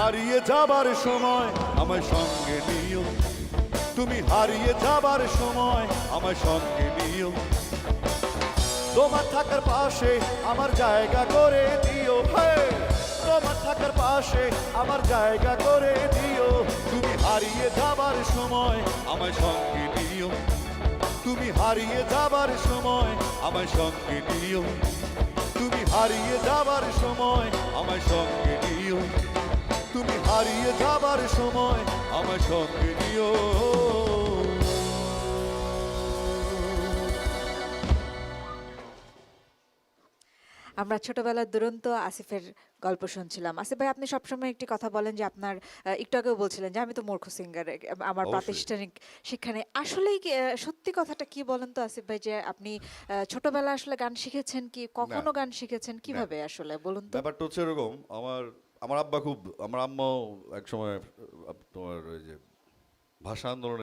হারিয়ে যাবার সময় আমার সঙ্গে নিও। তুমি হারিয়ে যাবার সময় আমার সঙ্গে নিও। তোমার থাকার পাশে আমার জায়গা করে দিও। তোমার থাকার পাশে আমার জায়গা করে দিও। তুমি হারিয়ে যাবার সময় আমার সঙ্গে নিও। তুমি হারিয়ে যাবার সময় আমার সঙ্গে নিও। তুমি হারিয়ে যাবার সময় আমার সঙ্গে নিও হারিয়ে যাবার সময় আমার সঙ্গে নিও। আমরা ছোটবেলার দুরন্ত আসিফের গল্প শুনছিলাম। আসিফ ভাই আপনি সবসময় একটি কথা বলেন যে আপনার একটু আগেও বলছিলেন যে আমি তো মূর্খ সিঙ্গার আমার প্রাতিষ্ঠানিক শিক্ষা নেই। আসলেই সত্যি কথাটা কি বলেন তো আসিফ ভাই যে আপনি আহ, ছোটবেলায় আসলে গান শিখেছেন কি? কখনো গান শিখেছেন? কীভাবে আসলে? বলুন তো। ব্যাপারটা হচ্ছে এরকম আমার আমার আব্বা খুব আমার আম্মাও এক সময় তোমার ওই যে ভাষা আন্দোলনে